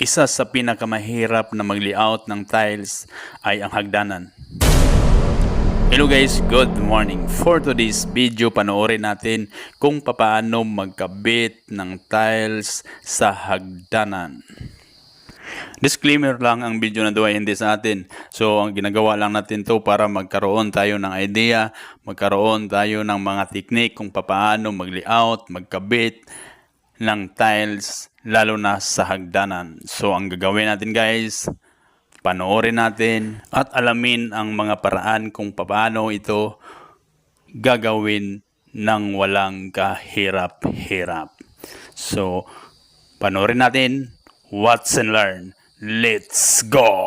Isa sa pinakamahirap na mag-layout ng tiles ay ang hagdanan. Hello guys, good morning. For today's video, panoorin natin kung paano magkabit ng tiles sa hagdanan. Disclaimer lang ang video na to ay hindi sa atin. So, ang ginagawa lang natin to para magkaroon tayo ng idea, magkaroon tayo ng mga technique kung paano mag-layout, magkabit ng tiles, lalo na sa hagdanan. So, ang gagawin natin guys, panoorin natin at alamin ang mga paraan kung paano ito gagawin ng walang kahirap-hirap. So, panoorin natin. Watch and learn. Let's go!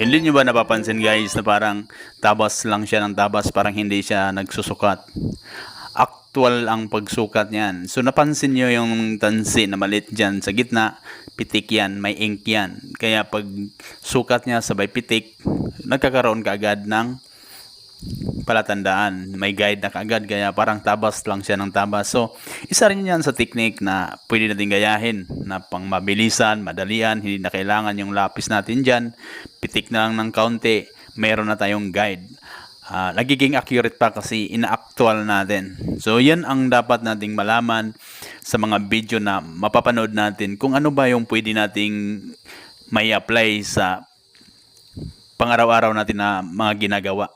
Hindi nyo ba napapansin guys na parang tabas lang siya ng tabas, parang hindi siya nagsusukat. Actual ang pagsukat niyan. So napansin nyo yung tansi na malit dyan sa gitna, pitik yan, may ink yan. Kaya pag sukat niya sabay pitik, nagkakaroon ka agad ng palatandaan. May guide na kaagad kaya parang tabas lang siya ng tabas. So, isa rin yan sa technique na pwede natin gayahin na pang mabilisan, madalian, hindi na kailangan yung lapis natin dyan. Pitik na lang ng kaunti, meron na tayong guide. Ah, nagiging accurate pa kasi ina-actual natin. So, yan ang dapat nating malaman sa mga video na mapapanood natin kung ano ba yung pwede nating may apply sa pang-araw-araw natin na mga ginagawa.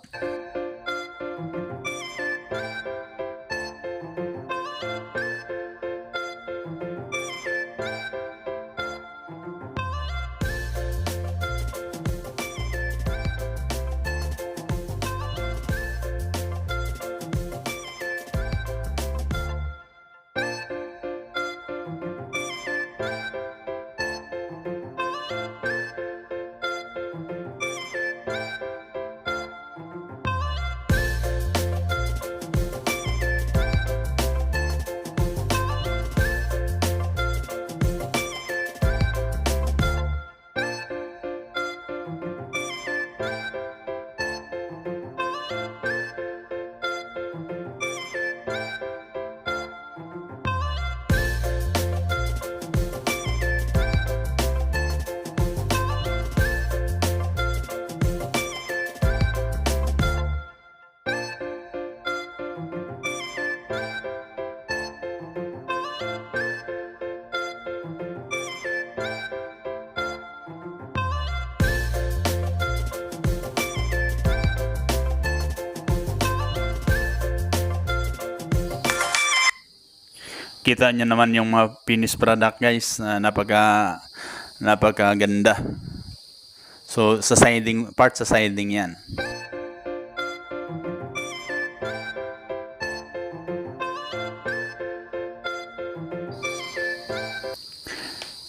Kita niyo naman yung mga finished product guys na napaka napakaganda. So sa siding part sa siding 'yan.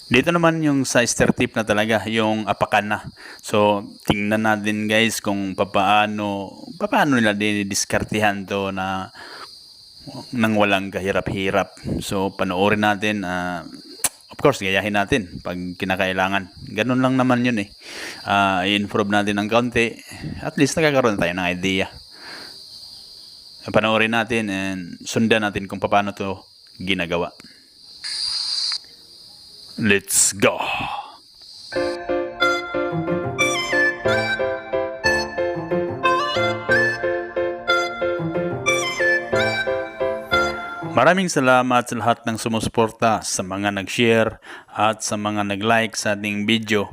Dito naman yung sa stir tip na talaga, yung apakan na. So, tingnan natin guys kung papaano, papaano nila didiskartihan to na nang walang kahirap-hirap. So, panoorin natin. ah, of course, gayahin natin pag kinakailangan. Ganun lang naman yun eh. Ah, i-improve natin ng kaunti. At least nakakaroon tayo ng idea. Panoorin natin and sundan natin kung paano to ginagawa. Let's go! Maraming salamat sa lahat ng sumusuporta, sa mga nag-share at sa mga nag-like sa ating video.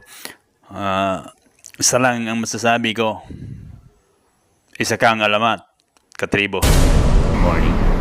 Ah, isa lang ang masasabi ko. Isa kang alamat, katribo. Morning.